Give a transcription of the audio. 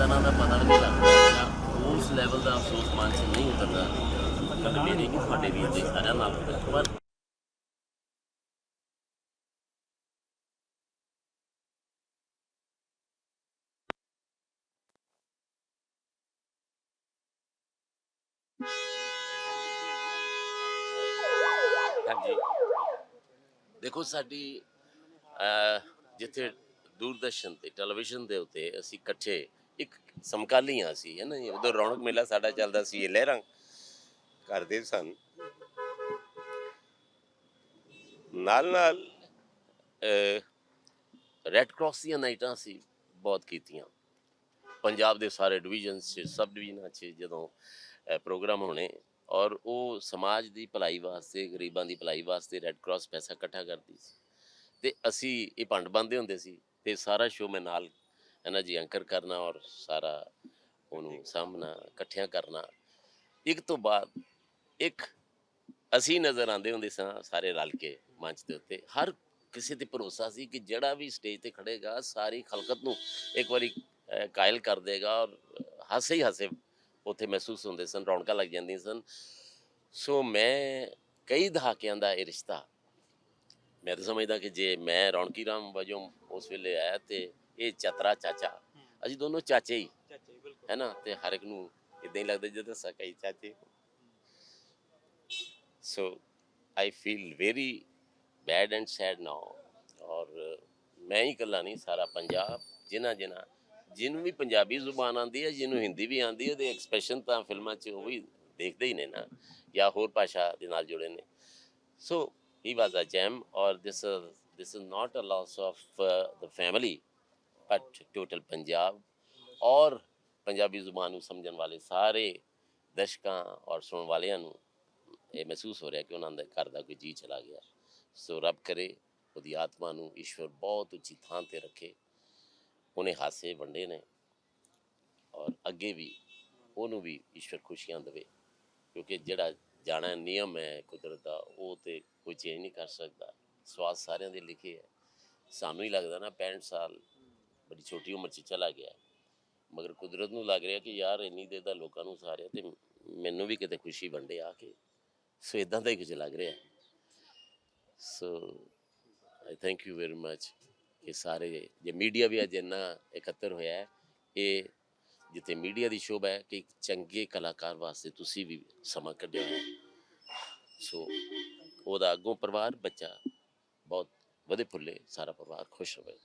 ਰਿਸ਼ਤੇਦਾਰਾਂ ਦਾ ਪਤਾ ਨਹੀਂ ਲੱਗਦਾ ਉਸ ਲੈਵਲ ਦਾ ਅਫਸੋਸ ਮਨ 'ਚ ਨਹੀਂ ਉਤਰਦਾ। ਕਦੇ ਮੇਰੇ ਕਿ ਤੁਹਾਡੇ ਵੀਰ ਦੇ ਸਾਰਿਆਂ ਨਾਲ ਪਰ ਹਾਂਜੀ। ਦੇਖੋ ਸਾਡੀ ਅਹ, ਜਿੱਥੇ ਦੂਰਦਰਸ਼ਨ ਤੇ ਟੈਲੀਵਿਜ਼ਨ ਦੇ ਉੱਤੇ ਅਸੀਂ ਇਕੱਠੇ ਇੱਕ ਸਮਕਾਲੀਆਂ ਸੀ, ਹੈ ਨਾ ਜੀ। ਉਦੋਂ ਰੌਣਕ ਮੇਲਾ ਸਾਡਾ ਚੱਲਦਾ ਸੀ, ਇਹ ਲਹਿਰਾਂ ਕਰਦੇ ਸਨ। ਨਾਲ ਨਾਲ ਰੈੱਡ ਕਰਾਸ ਦੀਆਂ ਨਾਈਟਾਂ ਸੀ ਬਹੁਤ ਕੀਤੀਆਂ। ਪੰਜਾਬ ਦੇ ਸਾਰੇ ਡਿਵੀਜ਼ਨਸ 'ਚ ਸਬ ਡਿਵੀਜ਼ਨਾਂ 'ਚ ਜਦੋਂ ਪ੍ਰੋਗਰਾਮ ਹੋਣੇ, ਔਰ ਉਹ ਸਮਾਜ ਦੀ ਭਲਾਈ ਵਾਸਤੇ, ਗਰੀਬਾਂ ਦੀ ਭਲਾਈ ਵਾਸਤੇ ਰੈੱਡ ਕਰਾਸ ਪੈਸਾ ਇਕੱਠਾ ਕਰਦੀ ਸੀ। ਤੇ ਅਸੀਂ ਇਹ ਭੰਡ ਬੰਦੇ ਹੁੰਦੇ ਸੀ, ਤੇ ਸਾਰਾ ਸ਼ੋਅ ਮੈਂ ਨਾਲ ਇਹਨਾਂ ਜੀ ਐਂਕਰ ਕਰਨਾ ਔਰ ਸਾਰਾ ਉਹਨੂੰ ਸਾਹਮਣਾ ਇਕੱਠਿਆਂ ਕਰਨਾ। ਇੱਕ ਤੋਂ ਬਾਅਦ ਇੱਕ ਅਸੀਂ ਨਜ਼ਰ ਆਉਂਦੇ ਹੁੰਦੇ ਸਾਂ ਸਾਰੇ ਰਲ ਕੇ ਮੰਚ ਦੇ ਉੱਤੇ। ਹਰ ਕਿਸੇ ਤੇ ਭਰੋਸਾ ਸੀ ਕਿ ਜਿਹੜਾ ਵੀ ਸਟੇਜ ਤੇ ਖੜੇਗਾ ਸਾਰੀ ਖਲਕਤ ਨੂੰ ਇੱਕ ਵਾਰੀ ਕਾਇਲ ਕਰ ਦੇਗਾ ਔਰ ਹਾਸੇ ਹੀ ਹਾਸੇ ਉੱਥੇ ਮਹਿਸੂਸ ਹੁੰਦੇ ਸਨ ਰੌਣਕਾਂ ਲੱਗ ਜਾਂਦੀਆਂ ਸਨ। ਸੋ ਮੈਂ ਕਈ ਦਹਾਕਿਆਂ ਦਾ ਇਹ ਰਿਸ਼ਤਾ ਮੈਂ ਤਾਂ ਸਮਝਦਾ ਕਿ ਜੇ ਮੈਂ ਰੌਣਕੀ ਰਾਮ ਵਜੋਂ ਉਸ ਵੇਲੇ ਆਇਆ ਤੇ ਇਹ ਚਤਰਾ ਚਾਚਾ। ਅਸੀਂ ਦੋਨੋਂ ਚਾਚੇ ਹੀ। ਚਾਚਾ ਜੀ ਬਿਲਕੁਲ। ਹੈ ਨਾ? ਤੇ ਹਰ ਇੱਕ ਨੂੰ ਇਦਾਂ ਹੀ ਲੱਗਦਾ ਜਿੱਦਾਂ ਸਕਈ ਚਾਚੇ। So I feel very bad and sad now ਔਰ ਮੈਂ ਹੀ ਇਕੱਲਾ ਨਹੀਂ ਸਾਰਾ ਪੰਜਾਬ ਜਿਨ੍ਹਾਂ ਜਿਨ੍ਹਾਂ ਜਿਹਨੂੰ ਵੀ ਪੰਜਾਬੀ ਜ਼ੁਬਾਨ ਆਉਂਦੀ ਹੈ ਜਿਹਨੂੰ ਹਿੰਦੀ ਵੀ ਆਉਂਦੀ ਹੈ ਉਹਦੇ ਐਕਸਪ੍ਰੈਸ਼ਨ ਤਾਂ ਫਿਲਮਾਂ 'ਚ ਉਹ ਵੀ ਦੇਖਦੇ ਹੀ ਨੇ ਨਾ ਜਾਂ ਹੋਰ ਭਾਸ਼ਾ ਦੇ ਨਾਲ ਜੁੜੇ ਨੇ। So he was a gem or this is this is not a loss of uh, the total Punjab ਔਰ ਪੰਜਾਬੀ ਜ਼ੁਬਾਨ ਨੂੰ ਸਮਝਣ ਵਾਲੇ ਸਾਰੇ ਦਰਸ਼ਕਾਂ ਔਰ ਸੁਣਨ ਵਾਲਿਆਂ ਨੂੰ ਇਹ ਮਹਿਸੂਸ ਹੋ ਰਿਹਾ ਕਿ ਉਹਨਾਂ ਦਾ ਘਰ ਦਾ ਕੋਈ ਜੀ ਚਲਾ ਗਿਆ ਸੋ ਰੱਬ ਕਰੇ, ਉਹਦੀ ਆਤਮਾ ਨੂੰ ਈਸ਼ਵਰ ਬਹੁਤ ਉੱਚੀ ਥਾਂ ਤੇ ਰੱਖੇ। ਉਹਨੇ ਹਾਸੇ ਵੰਡੇ ਨੇ ਔਰ ਅੱਗੇ ਵੀ ਉਹਨੂੰ ਵੀ ਈਸ਼ਵਰ ਖੁਸ਼ੀਆਂ ਦੇਵੇ। ਕਿਉਂਕਿ ਜਿਹੜਾ ਜਾਣਾ ਨਿਯਮ ਹੈ ਕੁਦਰਤ ਦਾ, ਉਹ ਤੇ ਕੋਈ ਚੇਂਜ ਨਹੀਂ ਕਰ ਸਕਦਾ। ਸਵਾਸ ਸਾਰਿਆਂ ਦੇ ਲਿਖੇ ਹੈ। ਸਾਨੂੰ ਹੀ ਲੱਗਦਾ ਨਾ 65 ਸਾਲ ਬੜੀ ਛੋਟੀ ਉਮਰ 'ਚ ਚਲਾ ਗਿਆ। ਮਗਰ ਕੁਦਰਤ ਨੂੰ ਲੱਗ ਰਿਹਾ ਕਿ ਯਾਰ ਇੰਨੀ ਦੇਰ ਦਾ ਲੋਕਾਂ ਨੂੰ ਸਾਰਿਆ ਤੇ ਮੈਨੂੰ ਵੀ ਕਿਤੇ ਖੁਸ਼ੀ ਵੰਡੇ ਆ ਕੇ। ਸੋ ਇਦਾਂ ਦਾ ਹੀ ਕੁਝ ਲੱਗ ਰਿਹਾ। So I thank you very much ਕਿ ਸਾਰੇ ਜੇ ਮੀਡੀਆ ਵੀ ਅੱਜ ਇੰਨਾ ਇਕੱਤਰ ਹੋਇਆ ਹੈ, ਇਹ ਜਿੱਥੇ ਮੀਡੀਆ ਦੀ ਸ਼ੋਭਾ ਹੈ ਕਿ ਚੰਗੇ ਕਲਾਕਾਰ ਵਾਸਤੇ ਤੁਸੀਂ ਵੀ ਸਮਾਂ ਕੱਢਿਆ ਹੈ। ਸੋ ਉਹਦਾ ਅੱਗੋਂ ਪਰਿਵਾਰ, ਬੱਚਾ ਬਹੁਤ ਵਧੇ ਫੁੱਲੇ ਸਾਰਾ ਪਰਿਵਾਰ ਖੁਸ਼ ਹੋਵੇ।